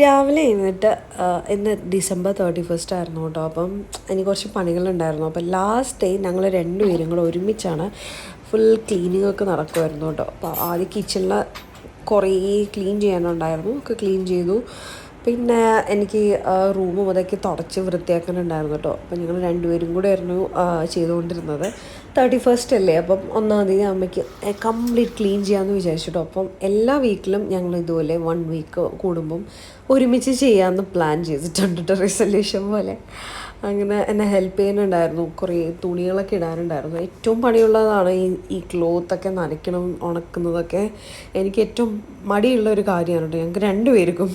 രാവിലെ എഴുന്നിട്ട് ഇന്ന് December thirty first ആയിരുന്നു കേട്ടോ. അപ്പം എനിക്ക് കുറച്ച് പണികളുണ്ടായിരുന്നു. അപ്പം ലാസ്റ്റ് ഡേ ഞങ്ങൾ രണ്ടുപേരും കൂടെ ഒരുമിച്ചാണ് ഫുൾ ക്ലീനിങ് ഒക്കെ നടക്കുമായിരുന്നു കേട്ടോ. അപ്പോൾ ആദ്യം കിച്ചണിൽ കുറേ ക്ലീൻ ചെയ്യാനുണ്ടായിരുന്നു. ഒക്കെ ക്ലീൻ ചെയ്തു. പിന്നെ എനിക്ക് റൂം മുതക്കി തുടച്ച് വൃത്തിയാക്കാനുണ്ടായിരുന്നു കേട്ടോ. അപ്പം ഞങ്ങൾ രണ്ടുപേരും കൂടെ ആയിരുന്നു ചെയ്തുകൊണ്ടിരുന്നത്. തേർട്ടി ഫസ്റ്റ് അല്ലേ അപ്പം ഒന്നാം തീയതി അമ്മയ്ക്ക് കംപ്ലീറ്റ് ക്ലീൻ ചെയ്യാമെന്ന് വിചാരിച്ചിട്ടോ അപ്പം എല്ലാ വീക്കിലും ഞങ്ങൾ ഇതുപോലെ വൺ വീക്ക് കൂടുമ്പം ഒരുമിച്ച് ചെയ്യാമെന്ന് പ്ലാൻ ചെയ്തിട്ടുണ്ട് റെസൊല്യൂഷൻ പോലെ. അങ്ങനെ എന്നെ ഹെൽപ്പ് ചെയ്യുന്നുണ്ടായിരുന്നു. കുറേ തുണികളൊക്കെ ഇടാനുണ്ടായിരുന്നു. ഏറ്റവും പണിയുള്ളതാണ് ഈ ഈ ക്ലോത്തൊക്കെ നനയ്ക്കണം ഉണക്കുന്നതൊക്കെ. എനിക്ക് ഏറ്റവും മടിയുള്ള ഒരു കാര്യമാണ് കേട്ടോ. ഞങ്ങൾക്ക് രണ്ടുപേർക്കും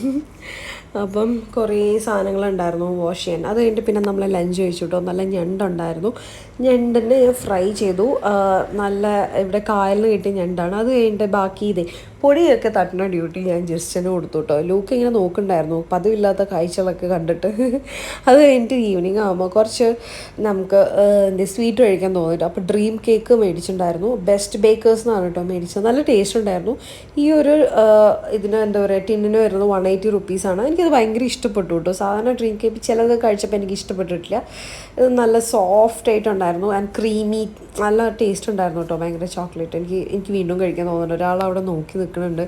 അപ്പം കുറേ സാധനങ്ങളുണ്ടായിരുന്നു വാഷ് ചെയ്യാൻ. അത് കഴിഞ്ഞിട്ട് പിന്നെ നമ്മൾ ലഞ്ച് കഴിച്ചു കേട്ടോ നല്ല ഞണ്ടുണ്ടായിരുന്നു. ഞണ്ടിനെ ഫ്രൈ ചെയ്തു. നല്ല ഇവിടെ കായലിൽ കിട്ടിയ ഞണ്ടാണ്. അത് കഴിഞ്ഞിട്ട് ബാക്കി ഇതേ പൊടിയൊക്കെ തട്ടുന്ന ഡ്യൂട്ടി ഞാൻ ജസ്റ്റിന് കൊടുത്തു കേട്ടോ ലൂക്ക് ഇങ്ങനെ നോക്കുന്നുണ്ടായിരുന്നു. പതിവില്ലാത്ത കാഴ്ചകളൊക്കെ കണ്ടിട്ട്. അത് കഴിഞ്ഞിട്ട് ഈവനിങ് ആകുമ്പോൾ കുറച്ച് നമുക്ക് എന്താ സ്വീറ്റ് കഴിക്കാൻ തോന്നിയിട്ട്. അപ്പോൾ ഡ്രീം കേക്ക് മേടിച്ചിട്ടുണ്ടായിരുന്നു. ബെസ്റ്റ് ബേക്കേഴ്സ് എന്നാണ് കേട്ടോ മേടിച്ചത്. നല്ല ടേസ്റ്റ് ഉണ്ടായിരുന്നു. ഈ ഒരു ഇതിന് എന്താ പറയുക ടിന്നിന് വരുന്നത് വൺ എയ്റ്റി റുപ്പീസാണ് എനിക്കത് ഭയങ്കര ഇഷ്ടപ്പെട്ടു കേട്ടോ. സാധാരണ ഡ്രീം കേക്ക് ചിലത് കഴിച്ചപ്പോൾ എനിക്ക് ഇഷ്ടപ്പെട്ടിട്ടില്ല. ഇത് നല്ല സോഫ്റ്റ് ആയിട്ടുണ്ടായിരുന്നു ആൻഡ് ക്രീമി നല്ല ടേസ്റ്റ് ഉണ്ടായിരുന്നു കേട്ടോ. ഭയങ്കര ചോക്ലേറ്റ് എനിക്ക് എനിക്ക് വീണ്ടും കഴിക്കാൻ തോന്നുന്നുണ്ട്. ഒരാൾ അവിടെ നോക്കി നിൽക്കുന്നുണ്ട്.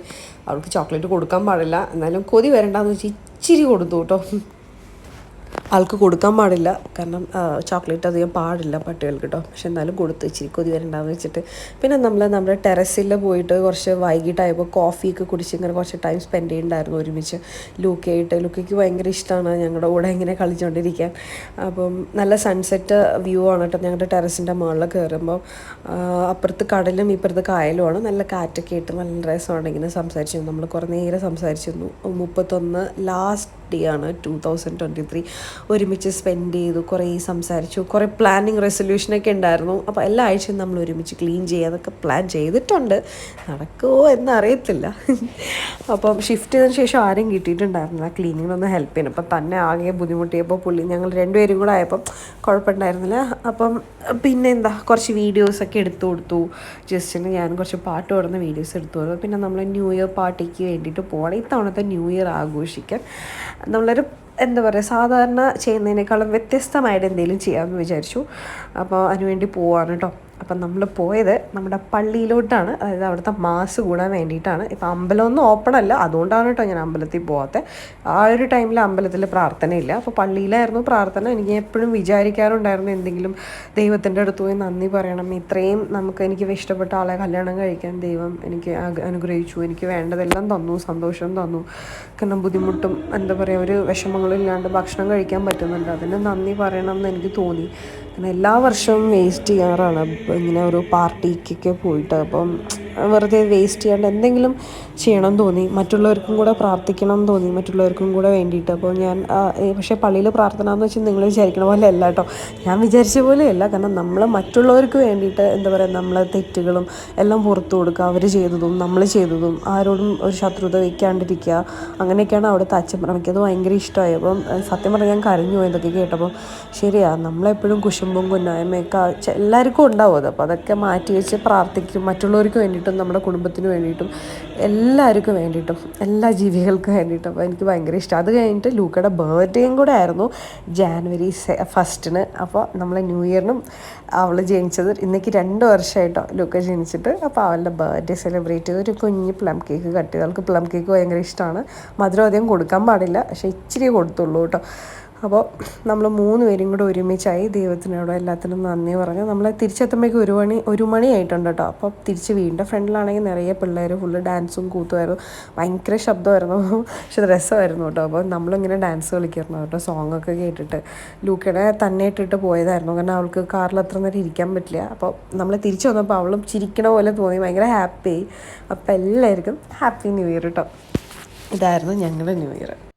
അവൾക്ക് ചോക്ലേറ്റ് കൊടുക്കാൻ പാടില്ല. എന്നാലും കൊതി വരണ്ടെന്ന് വെച്ച് ഇച്ചിരി കൊടുത്തു കേട്ടോ. ആൾക്ക് കൊടുക്കാൻ പാടില്ല. കാരണം ചോക്ലേറ്റ് അധികം പാടില്ല പട്ടികൾക്ക് കേട്ടോ പക്ഷെ എന്നാലും കൊടുത്ത് ഇച്ചിരി കൊതി വരണ്ടാന്ന് വെച്ചിട്ട്. പിന്നെ നമ്മൾ നമ്മുടെ ടെറസിൽ പോയിട്ട് കുറച്ച് വൈകിട്ടായപ്പോൾ കോഫിയൊക്കെ കുടിച്ച് ഇങ്ങനെ കുറച്ച് ടൈം സ്പെൻഡ് ചെയ്യുന്നുണ്ടായിരുന്നു ഒരുമിച്ച്. ലൂക്കയായിട്ട്. ലൂക്കയ്ക്ക് ഭയങ്കര ഇഷ്ടമാണ് ഞങ്ങളുടെ കൂടെ ഇങ്ങനെ കളിച്ചുകൊണ്ടിരിക്കാൻ അപ്പം നല്ല സൺസെറ്റ് വ്യൂ ആണ് കേട്ടോ ഞങ്ങളുടെ ടെറസിന്റെ മുകളിൽ കയറുമ്പോൾ അപ്പുറത്ത് കടലും ഇപ്പുറത്ത് കായലുമാണ് നല്ല കാറ്റൊക്കെ ആയിട്ട് നല്ല രസമാണ് ഇങ്ങനെ സംസാരിച്ചു. നമ്മൾ കുറേ നേരം സംസാരിച്ചിരുന്നു. മുപ്പത്തൊന്ന് ലാസ്റ്റ് ഡേ ആണ് ടു തൗസൻഡ് ട്വന്റി ത്രീ ഒരുമിച്ച് സ്പെൻഡ് ചെയ്തു കുറേ സംസാരിച്ചു കുറേ പ്ലാനിങ് റെസൊല്യൂഷനൊക്കെ ഉണ്ടായിരുന്നു. അപ്പോൾ എല്ലാ ആഴ്ചയും നമ്മൾ ഒരുമിച്ച് ക്ലീൻ ചെയ്യാതൊക്കെ പ്ലാൻ ചെയ്തിട്ടുണ്ട്. നടക്കുമോ എന്നറിയത്തില്ല. അപ്പം ഷിഫ്റ്റ് ചെയ്തതിന് ശേഷം ആരും കിട്ടിയിട്ടുണ്ടായിരുന്നില്ല. ക്ലീനിങ്ങിനൊന്ന് ഹെൽപ്പ് ചെയ്യണം. അപ്പം തന്നെ ആകെ ബുദ്ധിമുട്ടിയപ്പോൾ പുള്ളി ഞങ്ങൾ രണ്ടുപേരും കൂടെ ആയപ്പം കുഴപ്പമുണ്ടായിരുന്നില്ല. അപ്പം പിന്നെ എന്താ കുറച്ച് വീഡിയോസൊക്കെ എടുത്തു കൊടുത്തു. ജസ്റ്റിന് ഞാൻ കുറച്ച് പാട്ട് പാടുന്ന വീഡിയോസ് എടുത്തു കൊടുത്തു. പിന്നെ നമ്മൾ ന്യൂ ഇയർ പാർട്ടിക്ക് വേണ്ടിയിട്ട് പോകണം. ഇത്തവണത്തെ ന്യൂ ഇയർ ആഘോഷിക്കാൻ. നമ്മളൊരു എന്താ പറയുക സാധാരണ ചെയ്യുന്നതിനേക്കാളും വ്യത്യസ്തമായിട്ട് എന്തെങ്കിലും ചെയ്യാമെന്ന് വിചാരിച്ചു. അപ്പോൾ അതിനുവേണ്ടി പോവാണ് കേട്ടോ. അപ്പം നമ്മൾ പോയത് നമ്മുടെ പള്ളിയിലോട്ടാണ്. അതായത് അവിടുത്തെ മാസ് കൂടാൻ വേണ്ടിയിട്ടാണ്. ഇപ്പം അമ്പലമൊന്നും ഓപ്പൺ അല്ല. അതുകൊണ്ടാണ് കേട്ടോ ഞാൻ അമ്പലത്തിൽ പോകാത്തത് ആ ഒരു ടൈമിൽ അമ്പലത്തിൽ പ്രാർത്ഥനയില്ല. അപ്പോൾ പള്ളിയിലായിരുന്നു പ്രാർത്ഥന. എനിക്ക് എപ്പോഴും വിചാരിക്കാറുണ്ടായിരുന്നു എന്തെങ്കിലും ദൈവത്തിന്റെ അടുത്ത് പോയി നന്ദി പറയണം. ഇത്രയും നമുക്ക് എനിക്ക് ഇഷ്ടപ്പെട്ട ആളെ കല്യാണം കഴിക്കാൻ ദൈവം എനിക്ക് അനുഗ്രഹിച്ചു. എനിക്ക് വേണ്ടതെല്ലാം തന്നു. സന്തോഷം തന്നു. കാരണം ബുദ്ധിമുട്ടും എന്താ പറയുക ഒരു വിഷമങ്ങളും ഇല്ലാണ്ട് ഭക്ഷണം കഴിക്കാൻ പറ്റുന്നുണ്ട്. അതിന് നന്ദി പറയണം എന്ന് എനിക്ക് തോന്നി. കാരണം എല്ലാ വർഷവും വേസ്റ്റ് ചെയ്യാറാണ്. ഇങ്ങനെ ഒരു പാർട്ടിക്കൊക്കെ പോയിട്ട് അപ്പം വെറുതെ വേസ്റ്റ് ചെയ്യാണ്ട് എന്തെങ്കിലും ചെയ്യണം തോന്നി. മറ്റുള്ളവർക്കും കൂടെ പ്രാർത്ഥിക്കണം തോന്നി. മറ്റുള്ളവർക്കും കൂടെ വേണ്ടിയിട്ട്. അപ്പോൾ ഞാൻ പക്ഷേ പള്ളിയിൽ പ്രാർത്ഥന എന്ന് വെച്ചാൽ നിങ്ങൾ വിചാരിക്കണ പോലെ അല്ല കേട്ടോ. ഞാൻ വിചാരിച്ച പോലെയല്ല കാരണം നമ്മൾ മറ്റുള്ളവർക്ക് വേണ്ടിയിട്ട് എന്താ പറയുക നമ്മളെ തെറ്റുകളും എല്ലാം പുറത്തു കൊടുക്കുക അവർ ചെയ്തതും നമ്മൾ ചെയ്തതും ആരോടും ഒരു ശത്രുത വയ്ക്കാണ്ടിരിക്കുക അങ്ങനെയൊക്കെയാണ് അവിടുത്തെ അച്ഛൻ പറഞ്ഞത്. ഭയങ്കര ഇഷ്ടമായി. അപ്പം സത്യം പറഞ്ഞാൽ ഞാൻ കരഞ്ഞു പോയി ഇതൊക്കെ കേട്ടപ്പോൾ ശരിയാ നമ്മളെപ്പോഴും കുശുമ്പും കുന്നായ്മയൊക്കെ എല്ലാവർക്കും ഉണ്ടാവും അത്. അപ്പോൾ അതൊക്കെ മാറ്റി വെച്ച് പ്രാർത്ഥിക്കും. മറ്റുള്ളവർക്ക് വേണ്ടിയിട്ടും നമ്മുടെ കുടുംബത്തിന് വേണ്ടിയിട്ടും എല്ലാവർക്കും വേണ്ടിയിട്ടും എല്ലാ ജീവികൾക്കും വേണ്ടിയിട്ടും. അപ്പോൾ എനിക്ക് ഭയങ്കര ഇഷ്ടം. അത് കഴിഞ്ഞിട്ട് ലൂക്കയുടെ ബർത്ത്ഡേയും കൂടെ ആയിരുന്നു ജാനുവരി ഫസ്റ്റിന്. അപ്പോൾ നമ്മൾ ന്യൂ ഇയറിനും അവൾ ജനിച്ചത് ഇന്നേക്ക് രണ്ട് വർഷമായിട്ടോ ലൂക്ക ജനിച്ചിട്ട്. അപ്പോൾ അവളുടെ ബർത്ത്ഡേ സെലിബ്രേറ്റ് ചെയ്ത് ഒരു കുഞ്ഞ് പ്ലം കേക്ക് കട്ട് ചെയ്ത്. അവൾക്ക് പ്ലം കേക്ക് ഭയങ്കര ഇഷ്ടമാണ്. മധുരം അധികം കൊടുക്കാൻ പാടില്ല. പക്ഷേ ഇച്ചിരി കൊടുത്തുള്ളൂ കേട്ടോ. അപ്പോൾ നമ്മൾ മൂന്ന് പേരും കൂടെ ഒരുമിച്ചായി ദൈവത്തിനോട് എല്ലാത്തിനും നന്ദി പറഞ്ഞു നമ്മൾ തിരിച്ചെത്തുമ്പോഴേക്കും ഒരു മണി ഒരു മണിയായിട്ടുണ്ട് കേട്ടോ. അപ്പോൾ തിരിച്ച് വീണ്ടും ഫ്രണ്ടിലാണെങ്കിൽ നിറയെ പിള്ളേർ ഫുള്ള് ഡാൻസും കൂത്തുമായിരുന്നു. ഭയങ്കര ശബ്ദമായിരുന്നു. പക്ഷെ രസമായിരുന്നു കേട്ടോ. അപ്പോൾ നമ്മളിങ്ങനെ ഡാൻസ് കളിക്കായിരുന്നു കേട്ടോ ഒക്കെ കേട്ടിട്ട്. ലൂക്കയുടെ തന്നെ ഇട്ടിട്ട് പോയതായിരുന്നു. കാരണം അവൾക്ക് കാറിൽ അത്ര നേരം ഇരിക്കാൻ പറ്റില്ല. അപ്പോൾ നമ്മൾ തിരിച്ചു വന്നപ്പോൾ അവളും ചിരിക്കണ പോലെ തോന്നി. ഭയങ്കര ഹാപ്പി അപ്പോൾ എല്ലാവർക്കും ഹാപ്പി ന്യൂ ഇയർ കേട്ടോ ഇതായിരുന്നു ഞങ്ങളുടെ ന്യൂ ഇയർ